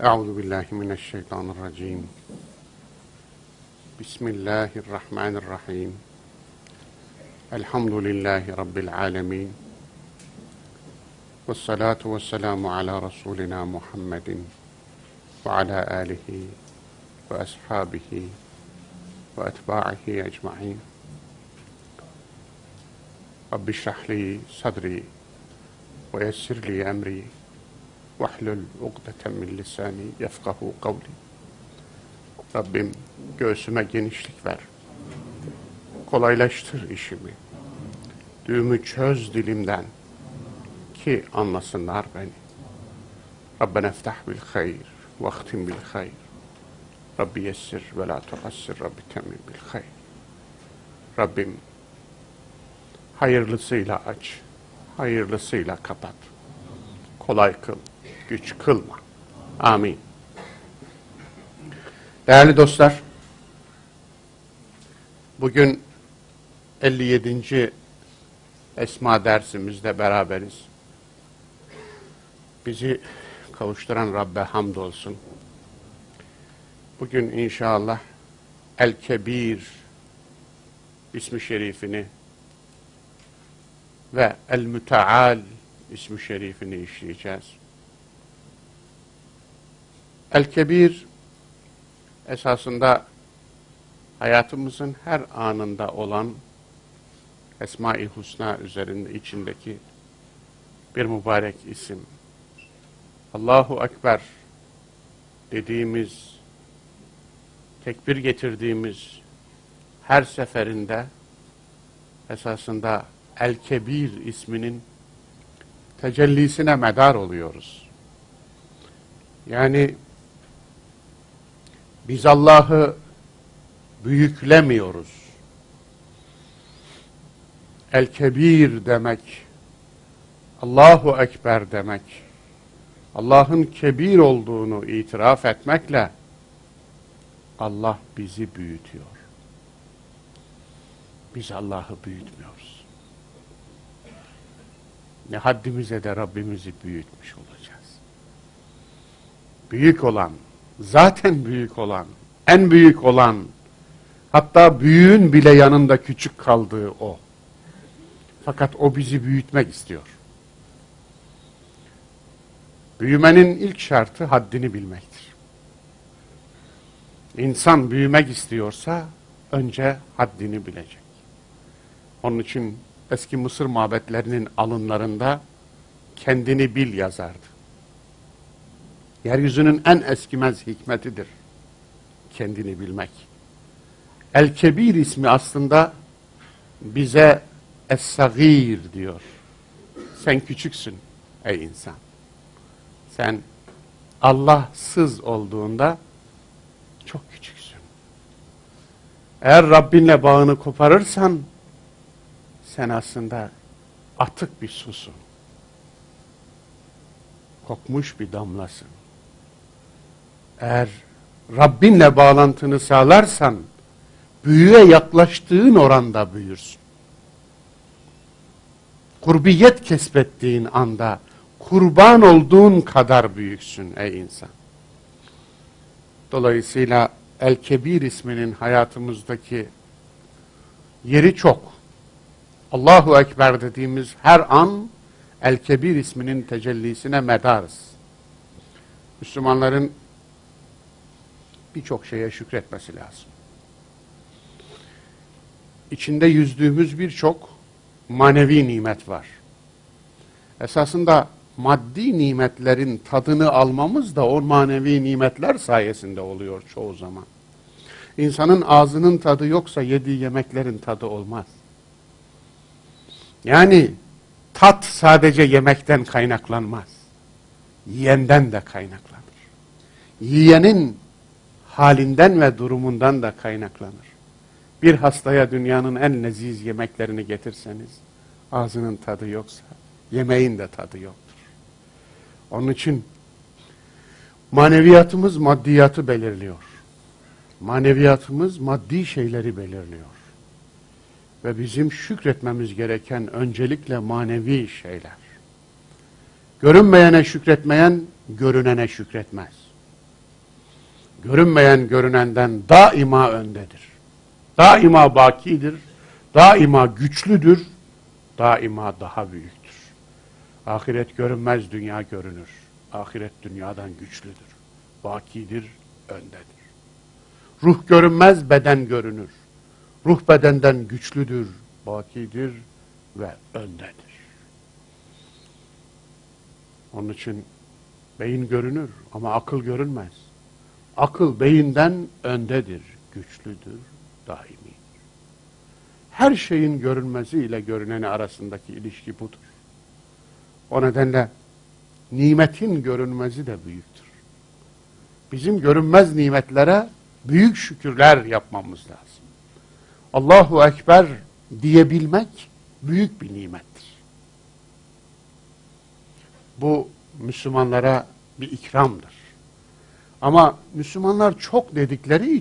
أعوذ بالله من الشيطان الرجيم. بسم الله الرحمن الرحيم. الحمد لله رب العالمين. والصلاة والسلام على رسولنا محمد وعلى آله وأصحابه وأتباعه أجمعين. رب اشرح لي صدري ويسر لي أمري. Vahlul ukdeten min lisani yefkahu kavli. Rabbim göğsüme genişlik ver. Kolaylaştır işimi. Düğümü çöz dilimden ki anlasınlar beni. Rabbena eftah bil hayr ve ahtim bil hayr. Rabbi yessir ve la tuassir Rabbi temmim bil hayr. Rabbim hayırlısıyla aç, hayırlısıyla kapat. Kolay kıl, güç kılma. Amin. Değerli dostlar, bugün 57. Esma dersimizde beraberiz. Bizi kavuşturan Rabbe hamdolsun. Bugün inşallah El-Kebir ismi şerifini ve El-Müteal ismi şerifini işleyeceğiz. El-Kebir esasında hayatımızın her anında olan Esma-i Husna üzerinde içindeki bir mübarek isim. Allahu Ekber dediğimiz, tekbir getirdiğimiz her seferinde esasında El-Kebir isminin tecellisine medar oluyoruz. Yani biz Allah'ı büyüklemiyoruz. El-Kebir demek, Allahu Ekber demek, Allah'ın kebir olduğunu itiraf etmekle Allah bizi büyütüyor. Biz Allah'ı büyütmüyoruz. Ne haddimize de Rabbimizi büyütmüş olacağız. Büyük olan, zaten büyük olan, en büyük olan, hatta büyüğün bile yanında küçük kaldığı o. Fakat o bizi büyütmek istiyor. Büyümenin ilk şartı haddini bilmektir. İnsan büyümek istiyorsa önce haddini bilecek. Onun için eski Mısır mabetlerinin alınlarında kendini bil yazardı. Yeryüzünün en eskimez hikmetidir. Kendini bilmek. El-Kebir ismi aslında bize Es-Sagir diyor. Sen küçüksün ey insan. Sen Allahsız olduğunda çok küçüksün. Eğer Rabbinle bağını koparırsan sen aslında atık bir susun. Kokmuş bir damlasın. Eğer Rabbinle bağlantını sağlarsan büyüye yaklaştığın oranda büyürsün. Kurbiyet kesbettiğin anda kurban olduğun kadar büyüksün ey insan. Dolayısıyla El-Kebir isminin hayatımızdaki yeri çok. Allahu Ekber dediğimiz her an El-Kebir isminin tecellisine medarız. Müslümanların birçok şeye şükretmesi lazım. İçinde yüzdüğümüz birçok manevi nimet var. Esasında maddi nimetlerin tadını almamız da o manevi nimetler sayesinde oluyor çoğu zaman. İnsanın ağzının tadı yoksa yediği yemeklerin tadı olmaz. Yani tat sadece yemekten kaynaklanmaz. Yiyenden de kaynaklanır. Yiyenin halinden ve durumundan da kaynaklanır. Bir hastaya dünyanın en leziz yemeklerini getirseniz, ağzının tadı yoksa, yemeğin de tadı yoktur. Onun için maneviyatımız maddiyatı belirliyor. Maneviyatımız maddi şeyleri belirliyor. Ve bizim şükretmemiz gereken öncelikle manevi şeyler. Görünmeyene şükretmeyen, görünene şükretmez. Görünmeyen görünenden daima öndedir. Daima bakidir, daima güçlüdür, daima daha büyüktür. Ahiret görünmez, dünya görünür. Ahiret dünyadan güçlüdür, bakidir, öndedir. Ruh görünmez, beden görünür. Ruh bedenden güçlüdür, bakidir ve öndedir. Onun için beyin görünür ama akıl görünmez. Akıl beyinden öndedir, güçlüdür, daimidir. Her şeyin görünmesi ile görüneni arasındaki ilişki budur. O nedenle nimetin görünmezi de büyüktür. Bizim görünmez nimetlere büyük şükürler yapmamız lazım. Allahu Ekber diyebilmek büyük bir nimettir. Bu Müslümanlara bir ikramdır. Ama Müslümanlar çok dedikleri için